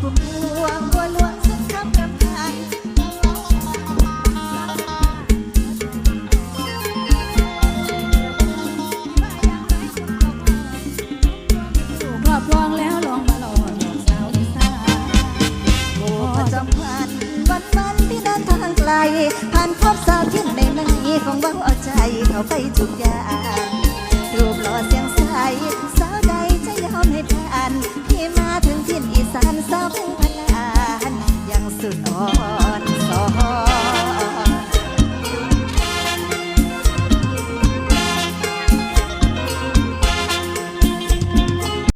สูบครอบคองแล้วลองมาลอกหอกสาวอีสานอ้ประจำนวันวันที่เดินทางไกล ผ่านพบสาวที่ในนั้นของว่าเอาใจ เขาไปทุกอย่าง survive.